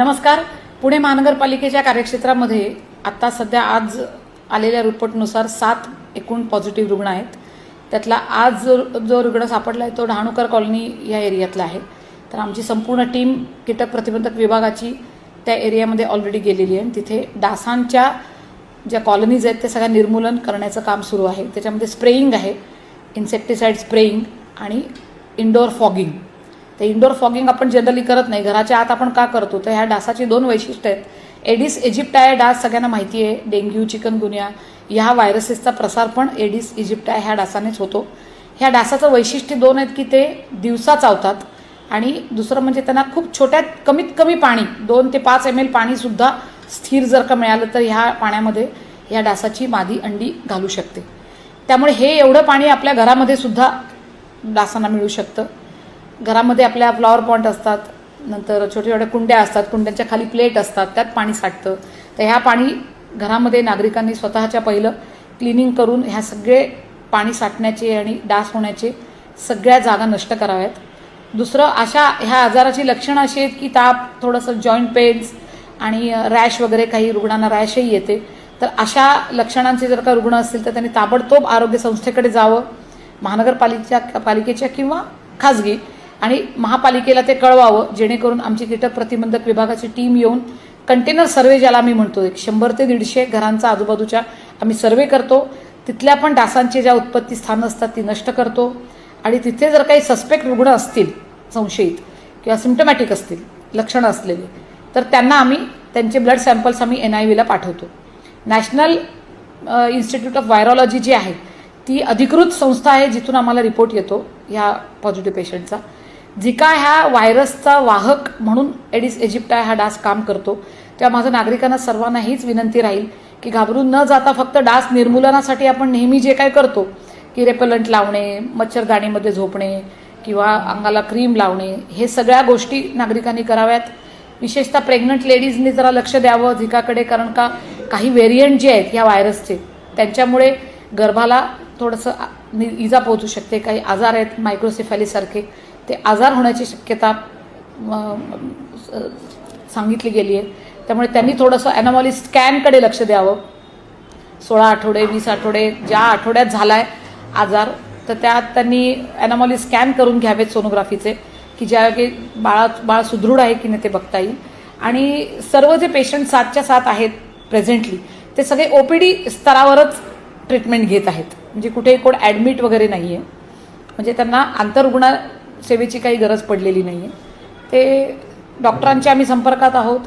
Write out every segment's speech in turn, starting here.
नमस्कार. पुणे महानगरपालिकेच्या कार्यक्षेत्रामध्ये आता सध्या आज आलेल्या रिपोर्टनुसार सात एकूण पॉझिटिव्ह रुग्ण आहेत. त्यातला आज जो जो रुग्ण सापडला आहे तो डहाणूकर कॉलनी या एरियातला आहे. तर आमची संपूर्ण टीम कीटक प्रतिबंधक विभागाची त्या एरियामध्ये ऑलरेडी गेलेली आहे. तिथे डासांच्या ज्या कॉलनीज आहेत ते सगळ्या निर्मूलन करण्याचं काम सुरू आहे. त्याच्यामध्ये स्प्रेईंग आहे. इन्सेक्टिसाइड स्प्रेईंग आणि इंडोर फॉगिंग तर इंडोर फॉगिंग आपण जनरली करत नाही. घराच्या आत आपण का करतो? तर ह्या डासाची दोन वैशिष्ट्य आहेत. एडिस इजिप्टाय डास सगळ्यांना माहिती आहे. डेंग्यू चिकनगुन्या ह्या व्हायरसेसचा प्रसार पण एडिस इजिप्टाय ह्या डासानेच होतो. ह्या डासाचं वैशिष्ट्य दोन आहेत की ते दिवसा चावतात आणि दुसरं म्हणजे त्यांना खूप छोट्यात कमीत कमी पाणी दोन ते पाच एम एल पाणीसुद्धा स्थिर जर का मिळालं तर ह्या पाण्यामध्ये या डासाची मादी अंडी घालू शकते. त्यामुळे हे एवढं पाणी आपल्या घरामध्ये सुद्धा डासांना मिळू शकतं. घरामध्ये आपल्या फ्लॉवर पॉईंट असतात नंतर छोट्या छोट्या कुंड्या असतात कुंड्यांच्या खाली प्लेट असतात त्यात पाणी साठतं. तर ह्या पाणी घरामध्ये नागरिकांनी स्वतःच्या पहिलं क्लिनिंग करून ह्या सगळे पाणी साठण्याचे आणि डास होण्याचे सगळ्या जागा नष्ट कराव्यात. दुसरं अशा ह्या आजाराची लक्षणं अशी आहेत की ताप थोडंसं जॉईंट पेन्स आणि रॅश वगैरे काही रुग्णांना रॅशही येते. तर अशा लक्षणांचे जर का रुग्ण असतील तर त्यांनी ताबडतोब आरोग्य संस्थेकडे जावं. महानगरपालिकेच्या पालिकेच्या किंवा खाजगी आणि महापालिकेला ते कळवावं जेणेकरून आमची कीटक प्रतिबंधक विभागाची टीम येऊन कंटेनर सर्वे ज्याला आम्ही म्हणतो एक शंभर ते दीडशे घरांचा आजूबाजूच्या आम्ही सर्वे करतो. तिथल्या पण डासांची ज्या उत्पत्ती स्थानं असतात ती नष्ट करतो. आणि तिथे जर काही सस्पेक्ट रुग्ण असतील संशयित किंवा सिम्टमॅटिक असतील लक्षणं असलेले तर त्यांना आम्ही त्यांचे ब्लड सॅम्पल्स आम्ही एन आय व्हीला पाठवतो. नॅशनल इन्स्टिट्यूट ऑफ व्हायरॉलॉजी जी आहे ती अधिकृत संस्था आहे जिथून आम्हाला रिपोर्ट येतो ह्या पॉझिटिव्ह पेशंटचा झिका ह्या व्हायरसचा वाहक म्हणून एडिस इजिप्टा हा डास काम करतो तेव्हा माझं नागरिकांना सर्वांना हीच विनंती राहील की घाबरून न जाता फक्त डास निर्मूलनासाठी आपण नेहमी जे काय करतो की रेपलंट लावणे मच्छरदाणीमध्ये झोपणे किंवा अंगाला क्रीम लावणे हे सगळ्या गोष्टी नागरिकांनी कराव्यात. विशेषतः प्रेग्नंट लेडीजनी जरा लक्ष द्यावं झिकाकडे कारण का काही व्हेरियंट जे आहेत ह्या व्हायरसचे त्यांच्यामुळे गर्भाला थोडंसं नि- इजा पोहोचू शकते. काही आजार आहेत मायक्रोसेफॅलीसारखे ते आजार होण्याची शक्यता सांगितली गेली आहे. त्यामुळे त्यांनी थोडंसं ॲनॉमॉली स्कॅनकडे लक्ष द्यावं. सोळा आठवडे वीस आठवडे ज्या आठवड्यात झाला आहे आजार तर त्यात त्यांनी ॲनॉमॉली स्कॅन करून घ्यावेत सोनोग्राफीचे की ज्या की बाळा बाळ सुदृढ आहे की नाही ते बघता येईल. आणि सर्व जे पेशंट सातच्या सात आहेत प्रेझेंटली ते सगळे ओ पी डी स्तरावरच ट्रीटमेंट घेत आहेत. म्हणजे कुठेही कोण ॲडमिट वगैरे नाही आहे म्हणजे त्यांना आंतररुग्ण सेवेची काही गरज पडलेली नाही आहे ते डॉक्टरांच्या आम्ही संपर्कात आहोत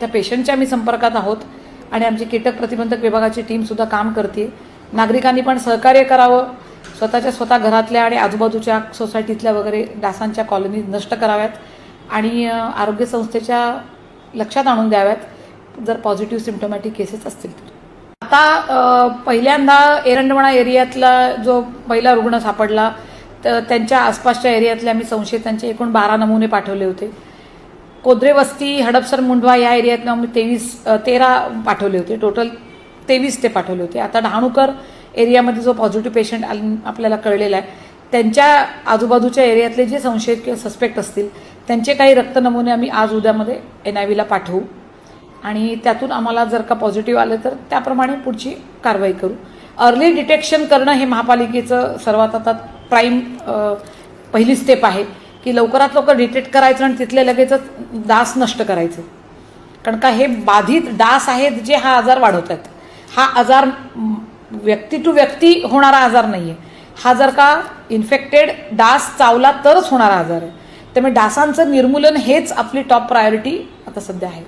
त्या पेशंटच्या आम्ही संपर्कात आहोत आणि आमची कीटक प्रतिबंधक विभागाची टीमसुद्धा काम करते नागरिकांनी पण सहकार्य करावं. स्वतःच्या स्वतः घरातल्या आणि आजूबाजूच्या सोसायटीतल्या वगैरे डासांच्या कॉलनी नष्ट कराव्यात आणि आरोग्य संस्थेच्या लक्षात आणून द्याव्यात जर पॉझिटिव्ह सिमटोमॅटिक केसेस असतील तर. आता पहिल्यांदा एरंडवणा एरियातला जो पहिला रुग्ण सापडला तर त्यांच्या आसपासच्या एरियातले आम्ही संशयितांचे एकूण बारा नमुने पाठवले होते. कोद्रे वस्ती हडपसर मुंढवा या एरियातनं आम्ही तेवीस तेरा पाठवले होते. टोटल तेवीस ते पाठवले होते. आता डहाणूकर एरियामध्ये जो पॉझिटिव्ह पेशंट आपल्याला कळलेला आहे त्यांच्या आजूबाजूच्या एरियातले जे संशयित किंवा सस्पेक्ट असतील त्यांचे काही रक्त नमुने आम्ही आज उद्यामध्ये एन आय व्हीला पाठवू. आणि त्यातून आम्हाला जर का पॉझिटिव्ह आलं तर त्याप्रमाणे पुढची कारवाई करू. अर्ली डिटेक्शन करणं हे महापालिकेचं सर्वात आता प्राईम पहिली स्टेप आहे की लवकरात लवकर डिटेक्ट करायचं आणि तिथले लगेचच डास नष्ट करायचं. कारण का हे बाधित डास आहेत जे हा आजार वाढवत आहेत हा आजार व्यक्ती टू व्यक्ती होणारा आजार नाही आहे हा जर का इन्फेक्टेड डास चावला तरच होणारा आजार आहे. त्यामुळे डासांचं निर्मूलन हेच आपली टॉप प्रायोरिटी आता सध्या आहे.